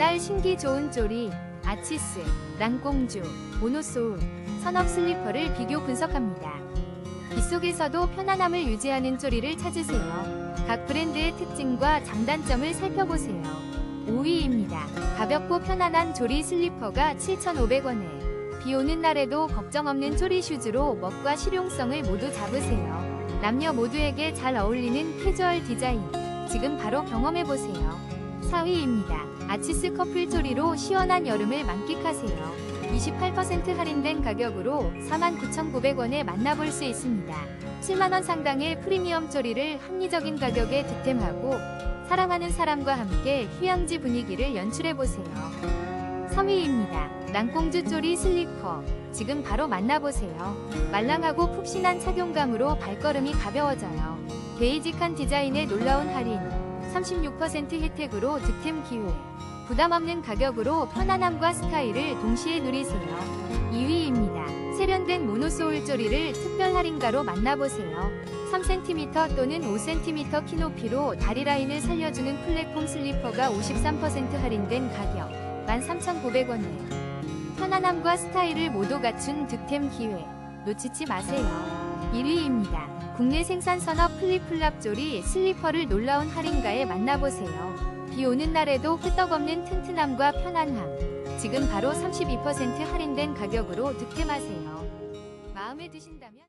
날 신기 좋은 쪼리, 아치스, 랑공주, 모노소울, 선업 슬리퍼를 비교 분석합니다. 빗속에서도 편안함을 유지하는 쪼리를 찾으세요. 각 브랜드의 특징과 장단점을 살펴보세요. 5위입니다. 가볍고 편안한 조리 슬리퍼가 7,500원에 비 오는 날에도 걱정 없는 쪼리 슈즈로 멋과 실용성을 모두 잡으세요. 남녀 모두에게 잘 어울리는 캐주얼 디자인. 지금 바로 경험해보세요. 4위입니다. 아치스 커플 조리로 시원한 여름을 만끽하세요. 28% 할인된 가격으로 49,900원에 만나볼 수 있습니다. 7만원 상당의 프리미엄 조리를 합리적인 가격에 득템하고 사랑하는 사람과 함께 휴양지 분위기를 연출해보세요. 3위입니다. 랑공주 쪼리 슬리퍼. 지금 바로 만나보세요. 말랑하고 푹신한 착용감으로 발걸음이 가벼워져요. 베이직한 디자인에 놀라운 할인, 36% 혜택으로 득템 기회. 부담 없는 가격으로 편안함과 스타일을 동시에 누리세요. 2위입니다. 세련된 모노소울 조리를 특별 할인가로 만나보세요. 3cm 또는 5cm 키 높이로 다리 라인을 살려주는 플랫폼 슬리퍼가 53% 할인된 가격 13,900원에 편안함과 스타일을 모두 갖춘 득템 기회 놓치지 마세요. 1위입니다. 국내 생산 선업 플립플랍 조리 슬리퍼를 놀라운 할인가에 만나보세요. 비 오는 날에도 끄떡없는 튼튼함과 편안함. 지금 바로 32% 할인된 가격으로 득템하세요. 마음에 드신다면